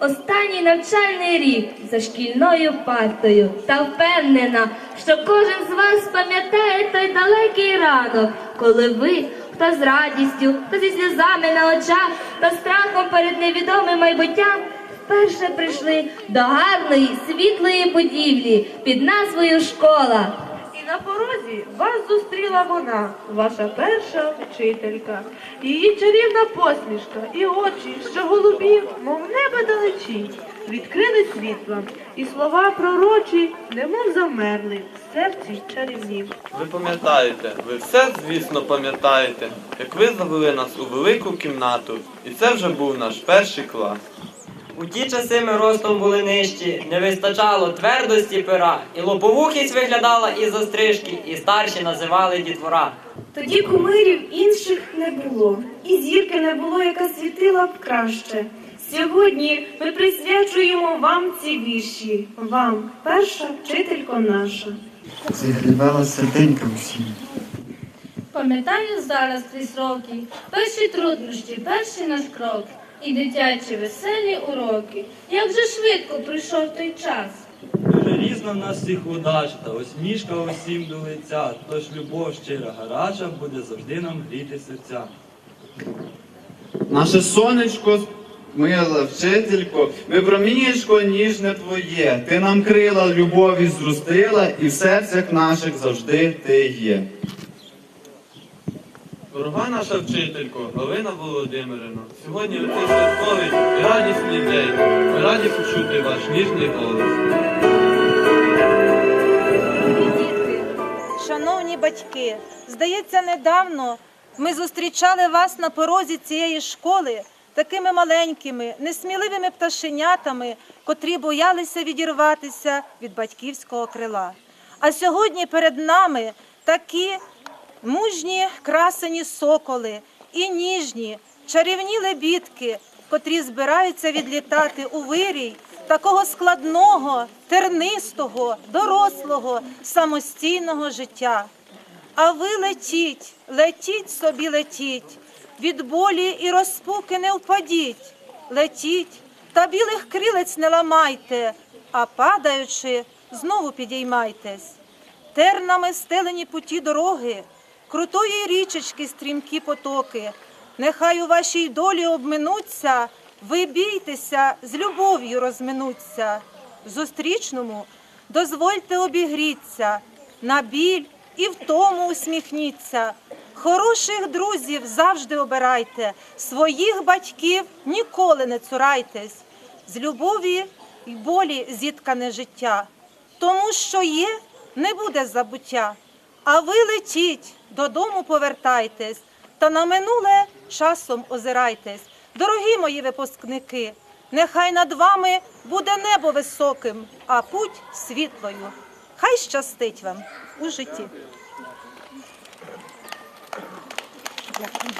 останній навчальний рік за шкільною партою та впевнена, що кожен з вас пам'ятає той далекий ранок, коли ви, хто з радістю, хто зі сльозами на очах та страхом перед невідомим майбуттям, вперше прийшли до гарної світлої будівлі під назвою школа. На порозі вас зустріла вона, ваша перша вчителька. Її чарівна посмішка і очі, що голубі, мов небо далечі, відкрили світлом, і слова пророчі, немов замерли в серці чарівнім. Ви пам'ятаєте, ви все, звісно, пам'ятаєте, як ви завели нас у велику кімнату, і це вже був наш перший клас. У ті часи ми ростом були нижчі, не вистачало твердості пера, і лоповухість виглядала із острижки, і старші називали дітвора. Тоді кумирів інших не було, і зірки не було, яка світила б краще. Сьогодні ми присвячуємо вам ці вірші, вам, перша вчителько наша. Зігрівала серденька всім. Пам'ятаю зараз ті сроки, перші труднощі, перший наш крок і дитячі веселі уроки. Як же швидко прийшов той час. Дуже різна в нас всіх удач, та усмішка усім до лиця. Тож любов щира гаряча буде завжди нам гріти серця. Наше сонечко, мила вчителько, ми промінішко ніжне твоє. Ти нам крила любові зростила, і в серцях наших завжди ти є. Дорога наша вчителько, Галина Володимирівна, сьогодні у цей святковий радісний день. Ми раді почути ваш ніжний голос. Шановні батьки, здається, недавно ми зустрічали вас на порозі цієї школи такими маленькими, несміливими пташенятами, котрі боялися відірватися від батьківського крила. А сьогодні перед нами такі мужні красені соколи і ніжні, чарівні лебідки, котрі збираються відлітати у вирій такого складного, тернистого, дорослого, самостійного життя. А ви летіть, летіть собі, летіть, від болі і розпуки не впадіть, летіть, та білих крилець не ламайте, а падаючи, знову підіймайтесь. Тернами стелені путі дороги, крутої річечки стрімкі потоки. Нехай у вашій долі обминуться, ви бійтеся, з любов'ю розминуться. Зустрічному дозвольте обігріться, на біль і в тому усміхніться. Хороших друзів завжди обирайте, своїх батьків ніколи не цурайтесь. З любові й болі зіткане життя. Тому що є, не буде забуття. А ви летіть, додому повертайтесь, та на минуле часом озирайтесь. Дорогі мої випускники, нехай над вами буде небо високим, а путь світлою. Хай щастить вам у житті. Дякую.